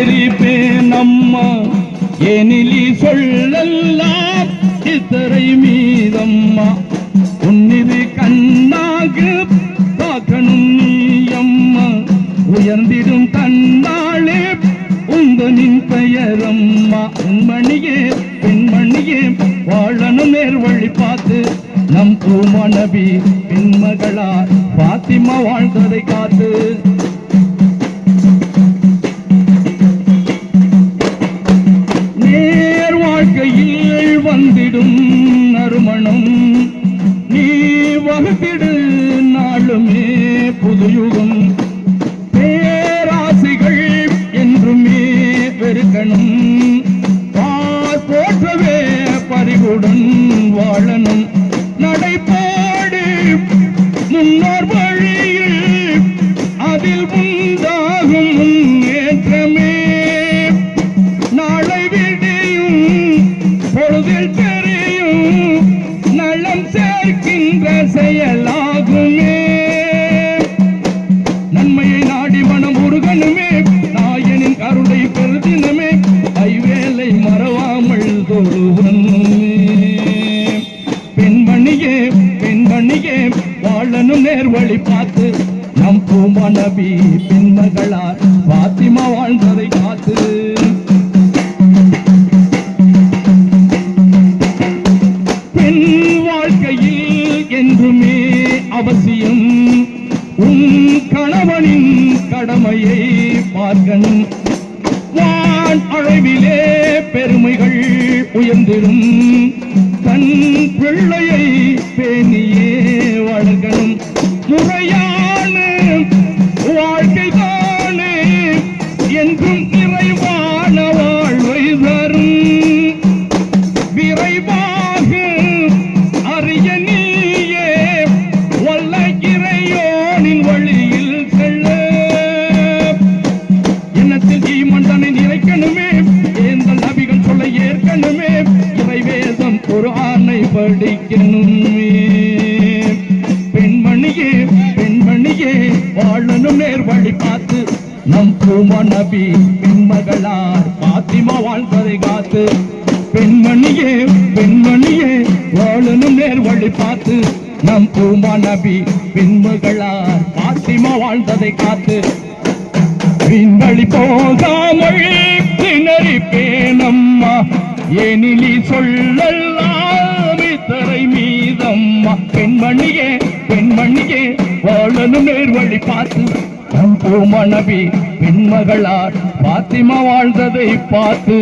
நேரிப்பேன் எனிலி சொல்லெல்லாம் சித்தரை மீதம்மா. உன்னிது கண்ணாக பார்க்கணும் நீ அம்மா உயர்ந்திடும் தன்னாளே உந்தனின் பெயரம்மா. உண்மணியே பெண்மணியே வாழணும் நேர் வழி பார்த்து. நம் பூமணவி நபி பின்மகளா பாத்திமா வாழ்ந்ததை காத்து. வகுத்திடும் நறுமணம். நீ வகுத்திடு நாளுமே புதுயுகம். பேராசிகள் என்றுமே பெருக்கணும். பார் போற்றவே பறிவுடன் வாழணும். நடைபாடு முன்னோர் வழியில் அதில் நேர் வழி பார்த்து நம் பூமா பின்மகளார் பாத்திமா வாழ்ந்ததை காத்து. பெண் வாழ்க்கையில் என்றுமே அவசியம் உன் கணவனின் கடமையை பார்க்கணும் வான் அளவிலே பெருமைகள் உயர்ந்திடும் தன் பிள்ளையை பேணியே வளர்க்கணும் முறையான வாழ்க்கை தானே என்றும் நிறைவான வாழ்வை தரும். விரைவாக அறிய நீயே வல்ல இறையோனின் வழியில் செல்ல. எண்ணத்தில் ஈமண்டனை நிறைக்கணுமே எந்த நபிகள் சொல்ல ஏற்கணுமே இறைவேதம் ஒரு ஆணை படிக்கணுமே நேர் வழி பார்த்து நம் பூமா நபி பெண்மகளார் பாத்திமா வாழ்ந்ததை காத்து. பெண்மணியே பெண்மணியே வாழணும் நேர் வழி பார்த்து. நம் பூமா நபி பெண்மகளார் பாத்திமா வாழ்ந்ததை காத்து. விண்வழி போகாமல் திணறி திணறிப்பேனம்மா எனிலி சொல்லலாம் தரை மீதம்மா. பெண்மணியே பெண்மணியே வாழணும் நேர்வழி பார்த்து. நம் பூமணபி பெண்மகளார் பாத்திமா வாழ்ந்ததை பார்த்து.